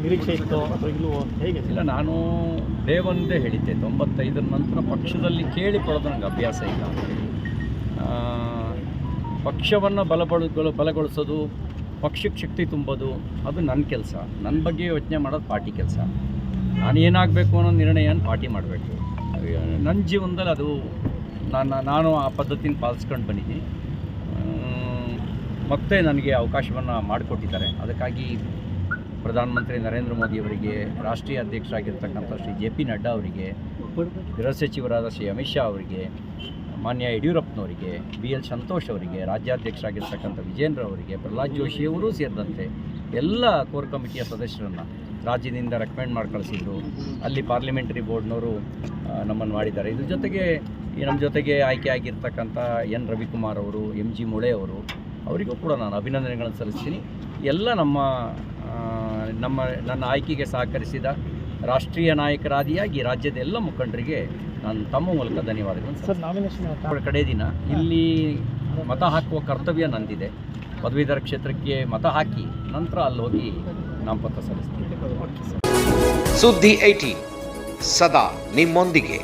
ನಿರೀಕ್ಷೆ ಇತ್ತು ಅಥವಾ ಹೇಗೆ ಇಲ್ಲ, ನಾನು ಡೇ ಒಂದೇ ಹೇಳಿದ್ದೆ. ತೊಂಬತ್ತೈದರ ನಂತರ ಪಕ್ಷದಲ್ಲಿ ಕೇಳಿ ಪಡೆದು ನನಗೆ ಅಭ್ಯಾಸ ಇಲ್ಲ. ಪಕ್ಷವನ್ನು ಬಲಪಡ ಬಲಗೊಳಿಸೋದು, ಪಕ್ಷಕ್ಕೆ ಶಕ್ತಿ ತುಂಬೋದು, ಅದು ನನ್ನ ಕೆಲಸ. ನನ್ನ ಬಗ್ಗೆ ಯೋಚನೆ ಮಾಡೋದು ಪಾರ್ಟಿ ಕೆಲಸ. ನಾನು ಏನಾಗಬೇಕು ಅನ್ನೋ ನಿರ್ಣಯನ ಪಾರ್ಟಿ ಮಾಡಬೇಕು. ನನ್ನ ಜೀವನದಲ್ಲಿ ಅದು ನಾನು ನಾನು ಆ ಪದ್ಧತಿನ ಪಾಲಿಸ್ಕೊಂಡು ಬಂದಿದ್ದೀನಿ. ಮತ್ತೆ ನನಗೆ ಅವಕಾಶವನ್ನು ಮಾಡಿಕೊಟ್ಟಿದ್ದಾರೆ. ಅದಕ್ಕಾಗಿ ಪ್ರಧಾನಮಂತ್ರಿ ನರೇಂದ್ರ ಮೋದಿಯವರಿಗೆ ರಾಷ್ಟ್ರೀಯ ಅಧ್ಯಕ್ಷರಾಗಿರ್ತಕ್ಕಂಥ ಶ್ರೀ ಜೆ ಪಿ ನಡ್ಡಾ ಅವರಿಗೆ, ಗೃಹ ಸಚಿವರಾದ ಶ್ರೀ ಅಮಿತ್ ಶಾ ಅವರಿಗೆ, ಮಾನ್ಯ ಯಡಿಯೂರಪ್ಪನವರಿಗೆ, ಬಿ ಎಲ್ ಸಂತೋಷ್ ಅವರಿಗೆ, ರಾಜ್ಯಾಧ್ಯಕ್ಷರಾಗಿರ್ತಕ್ಕಂಥ ವಿಜೇಂದ್ರ ಅವರಿಗೆ, ಪ್ರಹ್ಲಾದ್ ಜೋಶಿಯವರೂ ಸೇರಿದಂತೆ ಎಲ್ಲ ಕೋರ್ ಕಮಿಟಿಯ ಸದಸ್ಯರನ್ನು ರಾಜ್ಯದಿಂದ ರೆಕಮೆಂಡ್ ಮಾಡಿ ಕಳಿಸಿದ್ರು. ಅಲ್ಲಿ ಪಾರ್ಲಿಮೆಂಟರಿ ಬೋರ್ಡ್ನವರು ನಮ್ಮನ್ನು ಮಾಡಿದ್ದಾರೆ. ಇದ್ರ ಜೊತೆಗೆ ನಮ್ಮ ಜೊತೆಗೆ ಆಯ್ಕೆ ಆಗಿರ್ತಕ್ಕಂಥ ಎನ್ ರವಿಕುಮಾರ್ ಅವರು ಎಂ ಜಿ ಮುಳೆ ಅವರು, ಅವರಿಗೂ ಕೂಡ ನಾನು ಅಭಿನಂದನೆಗಳನ್ನು ಸಲ್ಲಿಸ್ತೀನಿ. ಎಲ್ಲ ನಮ್ಮ ನಮ್ಮ ನನ್ನ ಆಯ್ಕೆಗೆ ಸಹಕರಿಸಿದ ರಾಷ್ಟ್ರೀಯ ನಾಯಕರಾದಿಯಾಗಿ ರಾಜ್ಯದ ಎಲ್ಲ ಮುಖಂಡರಿಗೆ ನಾನು ತಮ್ಮ ಮೂಲಕ ಧನ್ಯವಾದಗಳು ಸರ್. ನಾಮಿನೇಷನ್ ಕಡೆ ದಿನ ಇಲ್ಲಿ ಮತ ಹಾಕುವ ಕರ್ತವ್ಯ ನಂದಿದೆ. ಪದವೀಧರ ಕ್ಷೇತ್ರಕ್ಕೆ ಮತ ಹಾಕಿ ನಂತರ ಅಲ್ಲಿ ಹೋಗಿ ನಾಮಪತ್ರ ಸಲ್ಲಿಸ್ತೀನಿ. ಸುದ್ದಿ ಏಟಿ ಸದಾ ನಿಮ್ಮೊಂದಿಗೆ.